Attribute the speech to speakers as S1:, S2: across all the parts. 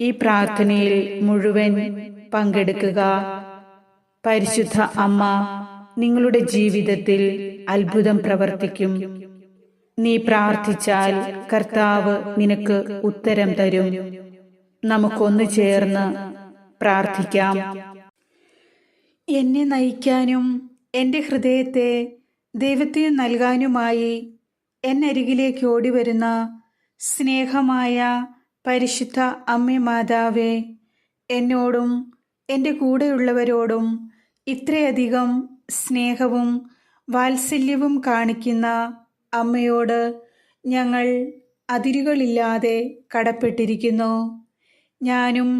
S1: ഈ പ്രാർത്ഥനയിൽ മുഴുവൻ പങ്കെടുക്കുക. പരിശുദ്ധ അമ്മ നിങ്ങളുടെ ജീവിതത്തിൽ അത്ഭുതം പ്രവർത്തിക്കും. നീ പ്രാർത്ഥിച്ചാൽ കർത്താവ് നിനക്ക് ഉത്തരം തരും. നമുക്കൊന്ന് ചേർന്ന് പ്രാർത്ഥിക്കാം. എന്നെ നയിക്കാനും എന്റെ ഹൃദയത്തെ ദൈവത്തിന് നൽകാനുമായി എന്നരികിലേക്ക് ഓടിവരുന്ന സ്നേഹമായ പരിശുദ്ധ അമ്മ മാതാവേ എന്നോടും എന്റെ കൂടെയുള്ളവരോടും ഇത്രയധികം സ്നേഹവും വാത്സല്യവും കാണിക്കുന്ന അമ്മയോട് ഞങ്ങൾ അതിരുകളില്ലാതെ കടപ്പെട്ടിരിക്കുന്നു. ഞാനും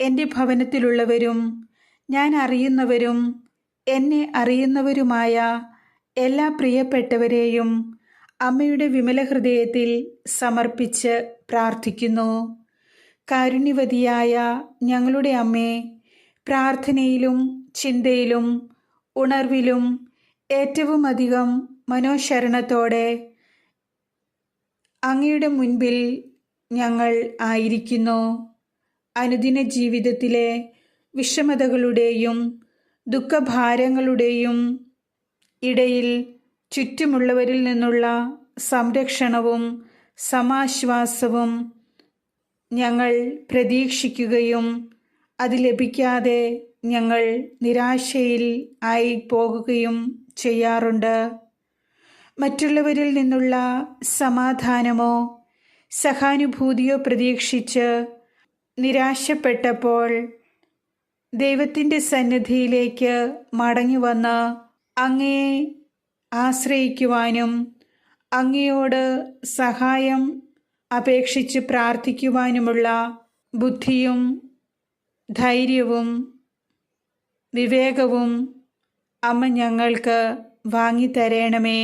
S1: എന്റെ ഭവനത്തിലുള്ളവരും ഞാൻ അറിയുന്നവരും എന്നെ അറിയുന്നവരുമായ എല്ലാ പ്രിയപ്പെട്ടവരെയും അമ്മയുടെ വിമല ഹൃദയത്തിൽ സമർപ്പിച്ച് പ്രാർത്ഥിക്കുന്നു. കാരുണ്യവതിയായ ഞങ്ങളുടെ അമ്മേ പ്രാർത്ഥനയിലും ചിന്തയിലും ഉണർവിലും ഏറ്റവും അധികം മനോശരണത്തോടെ അങ്ങയുടെ മുൻപിൽ ഞങ്ങൾ ആയിരിക്കുന്നു. അനുദിന ജീവിതത്തിലെ വിഷമതകളുടെയും ദുഃഖഭാരങ്ങളുടെയും ഇടയിൽ ചുറ്റുമുള്ളവരിൽ നിന്നുള്ള സംരക്ഷണവും സമാശ്വാസവും ഞങ്ങൾ പ്രതീക്ഷിക്കുകയും അത് ലഭിക്കാതെ ഞങ്ങൾ നിരാശയിൽ ആയി പോകുകയും ചെയ്യാറുണ്ട്. മറ്റുള്ളവരിൽ നിന്നുള്ള സമാധാനമോ സഹാനുഭൂതിയോ പ്രതീക്ഷിച്ച് നിരാശപ്പെട്ടപ്പോൾ ദൈവത്തിന്റെ സന്നിധിയിലേക്ക് മടങ്ങി വന്ന് അങ്ങയെ ആശ്രയിക്കുവാനും അങ്ങയോട് സഹായം അപേക്ഷിച്ച് പ്രാർത്ഥിക്കുവാനുമുള്ള ബുദ്ധിയും ധൈര്യവും വിവേകവും അമ്മ ഞങ്ങൾക്ക് വാങ്ങിത്തരേണമേ.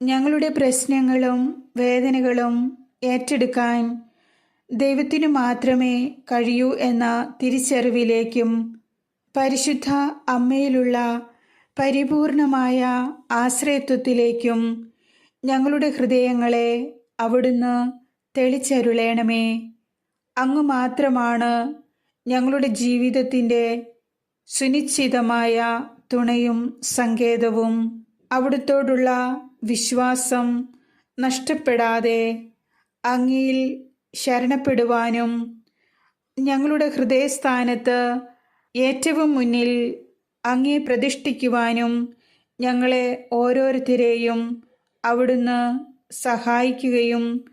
S1: ഞങ്ങളുടെ പ്രശ്നങ്ങളും വേദനകളും ഏറ്റെടുക്കാൻ ദൈവത്തിനു മാത്രമേ കഴിയൂ എന്ന തിരിച്ചറിവിലേക്കും പരിശുദ്ധ അമ്മയിലുള്ള പരിപൂർണമായ ആശ്രയത്വത്തിലേക്കും ഞങ്ങളുടെ ഹൃദയങ്ങളെ അവിടുന്ന് തെളിച്ചരുളേണമേ. അങ്ങ് മാത്രമാണ് ഞങ്ങളുടെ ജീവിതത്തിന്റെ സുനിശ്ചിതമായ തുണയും സങ്കേതവും. അവിടുത്തോടുള്ള വിശ്വാസം നഷ്ടപ്പെടാതെ അങ്ങയിൽ ശരണപ്പെടുവാനും ഞങ്ങളുടെ ഹൃദയസ്ഥാനത്ത് ഏറ്റവും മുന്നിൽ അങ്ങേ പ്രതിഷ്ഠിക്കുവാനും ഞങ്ങളെ ഓരോരുത്തരെയും അവിടുന്ന് സഹായിക്കുകയും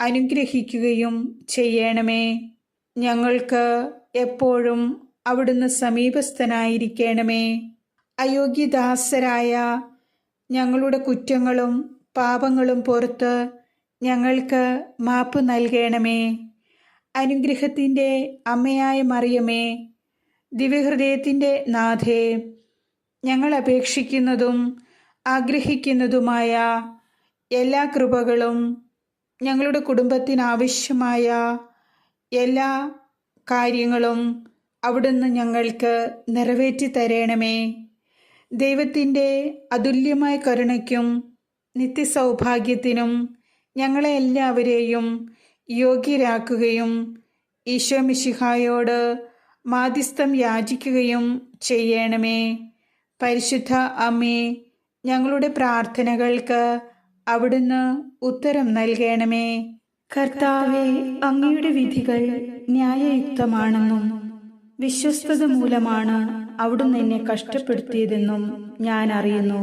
S1: അനുഗ്രഹിക്കുകയും ചെയ്യണമേ. ഞങ്ങൾക്ക് എപ്പോഴും അവിടുന്ന് സമീപസ്ഥനായിരിക്കണമേ. അയോഗ്യദാസരായ ഞങ്ങളുടെ കുറ്റങ്ങളും പാപങ്ങളും പുറത്ത് ഞങ്ങൾക്ക് മാപ്പ് നൽകണമേ. അനുഗ്രഹത്തിന്റെ അമ്മയായ മറിയമേ ദിവ്യഹൃദയത്തിന്റെ നാഥേ ഞങ്ങൾ അപേക്ഷിക്കുന്നതും ആഗ്രഹിക്കുന്നതുമായ എല്ലാ കൃപകളും ഞങ്ങളുടെ കുടുംബത്തിനാവശ്യമായ എല്ലാ കാര്യങ്ങളും അവിടുന്ന് ഞങ്ങൾക്ക് നിറവേറ്റി തരണമേ. ദൈവത്തിന്റെ അതുല്യമായ കരുണയ്ക്കും നിത്യസൗഭാഗ്യത്തിനും ഞങ്ങളെ എല്ലാവരെയും യോഗ്യരാക്കുകയും ഈശോ മിശിഹായോട് മാധ്യസ്ഥം യാചിക്കുകയും ചെയ്യണമേ. പരിശുദ്ധ അമ്മേ ഞങ്ങളുടെ പ്രാർത്ഥനകൾക്ക് അവിടുന്ന് ഉത്തരം നൽകണമേ. കർത്താവെ അങ്ങയുടെ വിധികൾ ന്യായയുക്തമാണെന്നും വിശ്വസ്തത മൂലമാണ് അവിടുന്ന് എന്നെ കഷ്ടപ്പെടുത്തിയതെന്നും ഞാൻ അറിയുന്നു.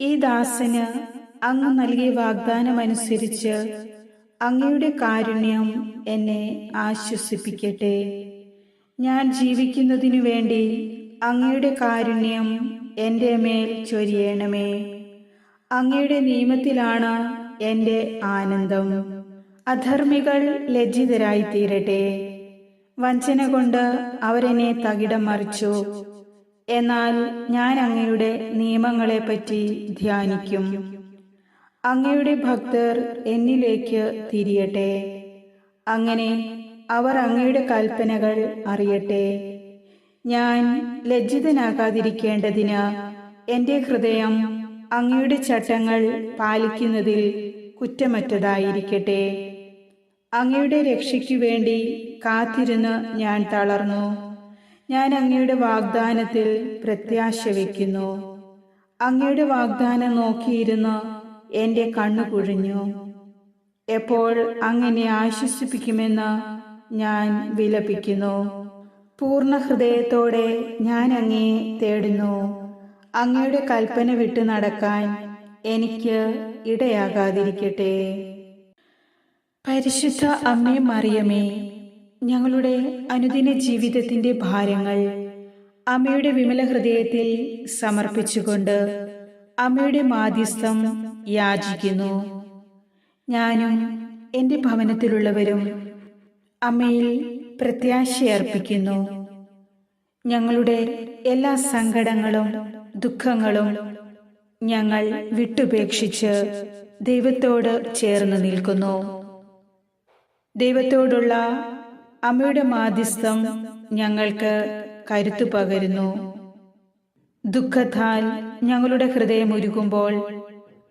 S1: ഈ ദാസന് അങ്ങ് നൽകിയ വാഗ്ദാനമനുസരിച്ച് അങ്ങയുടെ കാരുണ്യം എന്നെ ആശ്വസിപ്പിക്കട്ടെ. ഞാൻ ജീവിക്കുന്നതിനു വേണ്ടി അങ്ങയുടെ കാരുണ്യം എന്റെ മേൽ ചൊരിയണമേ. അങ്ങയുടെ നിയമത്തിലാണ് എന്റെ ആനന്ദം. അധർമ്മികൾ ലജ്ജിതരായിത്തീരട്ടെ. വഞ്ചന കൊണ്ട് അവരെന്നെ തകിടം മറിച്ചു. എന്നാൽ ഞാൻ അങ്ങയുടെ നിയമങ്ങളെപ്പറ്റി ധ്യാനിക്കും. അങ്ങയുടെ ഭക്തർ എന്നിലേക്ക് തിരിയട്ടെ. അങ്ങനെ അവർ അങ്ങയുടെ കൽപ്പനകൾ അറിയട്ടെ. ഞാൻ ലജ്ജിതനാകാതിരിക്കേണ്ടതിന് എന്റെ ഹൃദയം അങ്ങയുടെ ചട്ടങ്ങൾ പാലിക്കുന്നതിൽ കുറ്റമറ്റതായിരിക്കട്ടെ. അങ്ങയുടെ രക്ഷയ്ക്കു വേണ്ടി കാത്തിരുന്ന് ഞാൻ തളർന്നു. ഞാൻ അങ്ങയുടെ വാഗ്ദാനത്തിൽ പ്രത്യാശ വയ്ക്കുന്നു. അങ്ങയുടെ വാഗ്ദാനം നോക്കിയിരുന്ന് എന്റെ കണ്ണു കുഴിഞ്ഞു എപ്പോൾ അങ്ങനെ ആശ്വസിപ്പിക്കുമെന്ന് ഞാൻ വിലപിക്കുന്നു. പൂർണ ഹൃദയത്തോടെ ഞാൻ അങ്ങേ തേടുന്നു. അങ്ങയുടെ കൽപ്പന വിട്ടു നടക്കാൻ എനിക്ക് ഇടയാകാതിരിക്കട്ടെ. പരിശുദ്ധ അമ്മേ മറിയമേ ഞങ്ങളുടെ അനുദിന ജീവിതത്തിന്റെ ഭാരങ്ങൾ അമ്മയുടെ വിമല ഹൃദയത്തിൽ സമർപ്പിച്ചുകൊണ്ട് അമ്മയുടെ മാധ്യസ്ഥം യാചിക്കുന്നു. ഞാനും എന്റെ ഭവനത്തിലുള്ളവരും അമ്മയിൽ പ്രത്യാശയർപ്പിക്കുന്നു. ഞങ്ങളുടെ എല്ലാ സങ്കടങ്ങളും ദുഃഖങ്ങളും ഞങ്ങൾ വിട്ടുപേക്ഷിച്ച് ദൈവത്തോട് ചേർന്ന് നിൽക്കുന്നു. ദൈവത്തോടുള്ള അമ്മയുടെ മാധ്യസ്ഥം ഞങ്ങൾക്ക് കരുത്തു പകരുന്നു. ദുഃഖത്താൽ ഞങ്ങളുടെ ഹൃദയം ഒരുക്കുമ്പോൾ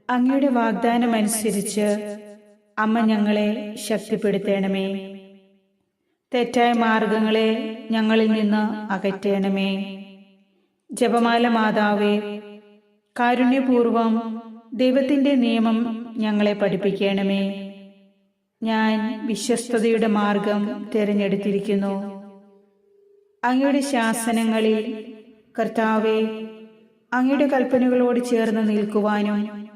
S1: അങ്ങയുടെ വാഗ്ദാനം വാഗ്ദാനമനുസരിച്ച് അമ്മ ഞങ്ങളെ ശക്തിപ്പെടുത്തണമേ. തെറ്റായ മാർഗങ്ങളെ ഞങ്ങളിൽ നിന്ന് അകറ്റണമേ. ജപമാല മാതാവേ കാരുണ്യപൂർവം ദൈവത്തിന്റെ നിയമം ഞങ്ങളെ പഠിപ്പിക്കണമേ. ഞാൻ വിശ്വസ്തയുടെ മാർഗം തിരഞ്ഞെടുത്തിരിക്കുന്നു. അങ്ങയുടെ ശാസനങ്ങളിൽ കർത്താവെ അങ്ങയുടെ കൽപ്പനകളോട് ചേർന്ന് നിൽക്കുവാനും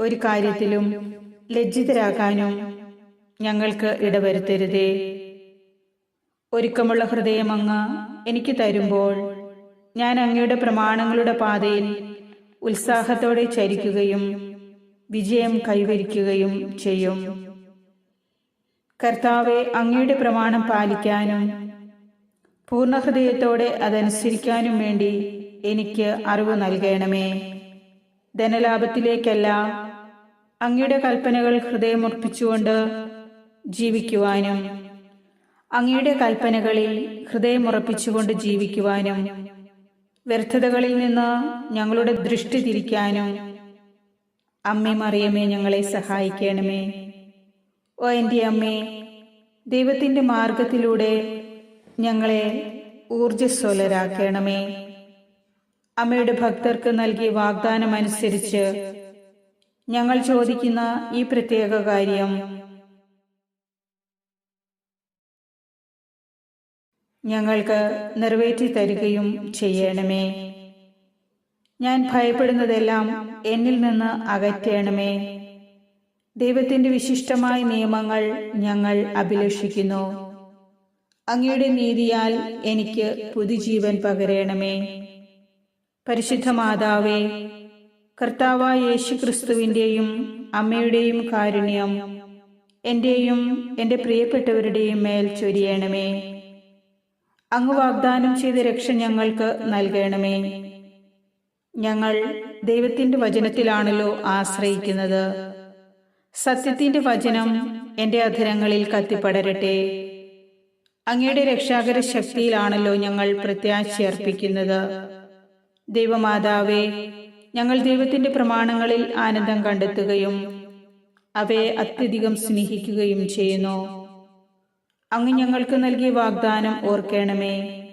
S1: ഒരു കാര്യത്തിലും ലജ്ജിതരാകാനും ഞങ്ങൾക്ക് ഇടവരുത്തരുതേ. ഒരുക്കമുള്ള ഹൃദയം അങ്ങ് എനിക്ക് തരുമ്പോൾ ഞാൻ അങ്ങയുടെ പ്രമാണങ്ങളുടെ പാതയിൽ ഉത്സാഹത്തോടെ ചരിക്കുകയും വിജയം കൈവരിക്കുകയും ചെയ്യും. കർത്താവെ അങ്ങയുടെ പ്രമാണം പാലിക്കാനും പൂർണഹൃദയത്തോടെ അതനുസരിക്കാനും വേണ്ടി എനിക്ക് അറിവ് നൽകണമേ. ധനലാഭത്തിലേക്കല്ല അങ്ങയുടെ കൽപ്പനകൾ ഹൃദയമുറപ്പിച്ചുകൊണ്ട് ജീവിക്കുവാനും അങ്ങയുടെ കൽപ്പനകളിൽ ഹൃദയമുറപ്പിച്ചുകൊണ്ട് ജീവിക്കുവാനും വ്യർത്ഥതകളിൽ നിന്ന് ഞങ്ങളുടെ ദൃഷ്ടി തിരിക്കാനും അമ്മേ മറിയമേ ഞങ്ങളെ സഹായിക്കണമേ. ഓ എന്റെ അമ്മേ ദൈവത്തിന്റെ മാർഗത്തിലൂടെ ഞങ്ങളെ ഊർജസ്വലരാക്കണമേ അമ്മയുടെ ഭക്തർക്ക് നൽകിയ വാഗ്ദാനം അനുസരിച്ച് ഞങ്ങൾ ചോദിക്കുന്ന ഈ പ്രത്യേക കാര്യം ഞങ്ങൾക്ക് നിറവേറ്റി തരികയും ചെയ്യണമേ. ഞാൻ ഭയപ്പെടുന്നതെല്ലാം എന്നിൽ നിന്ന് അകറ്റണമേ. ദൈവത്തിന്റെ വിശിഷ്ടമായ നിയമങ്ങൾ ഞങ്ങൾ അഭിലഷിക്കുന്നു. അങ്ങയുടെ നീതിയാൽ എനിക്ക് പുതുജീവൻ പകരണമേ. പരിശുദ്ധ മാതാവേ കർത്താവായ യേശു ക്രിസ്തുവിന്റെയും അമ്മയുടെയും കാരുണ്യം എന്റെയും എന്റെ പ്രിയപ്പെട്ടവരുടെയും മേൽ ചൊരിയണമേ. അങ്ങ് വാഗ്ദാനം ചെയ്ത രക്ഷ ഞങ്ങൾക്ക് നൽകണമേ. ഞങ്ങൾ ദൈവത്തിന്റെ വചനത്തിലാണല്ലോ ആശ്രയിക്കുന്നത്. സത്യത്തിന്റെ വചനം എന്റെ അധരങ്ങളിൽ കത്തിപ്പടരട്ടെ. അങ്ങയുടെ രക്ഷാകര ശക്തിയിലാണല്ലോ ഞങ്ങൾ പ്രത്യാശയർപ്പിക്കുന്നത്. ദൈവമാതാവേ ഞങ്ങൾ ദൈവത്തിന്റെ പ്രമാണങ്ങളിൽ ആനന്ദം കണ്ടെത്തുകയും അവയെ അത്യധികം സ്നേഹിക്കുകയും ചെയ്യുന്നു. അങ്ങ് ഞങ്ങൾക്ക് നൽകിയ വാഗ്ദാനം ഓർക്കണമേ.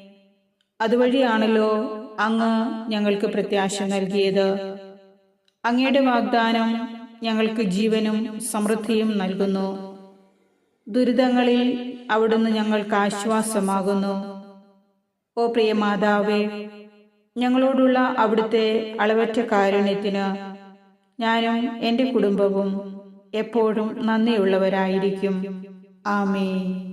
S1: അതുവഴിയാണല്ലോ അങ്ങ് ഞങ്ങൾക്ക് പ്രത്യാശ നൽകിയത്. അങ്ങയുടെ വാഗ്ദാനം ഞങ്ങൾക്ക് ജീവനും സമൃദ്ധിയും നൽകുന്നു. ദുരിതങ്ങളിൽ അവിടുന്ന് ഞങ്ങൾക്ക് ആശ്വാസമാകുന്നു. ഓ പ്രിയ മാതാവേ ഞങ്ങളോടുള്ള അവിടുത്തെ അളവറ്റ കാരുണ്യത്തിന് ഞാനും എന്റെ കുടുംബവും എപ്പോഴും നന്ദിയുള്ളവരായിരിക്കും. ആമേ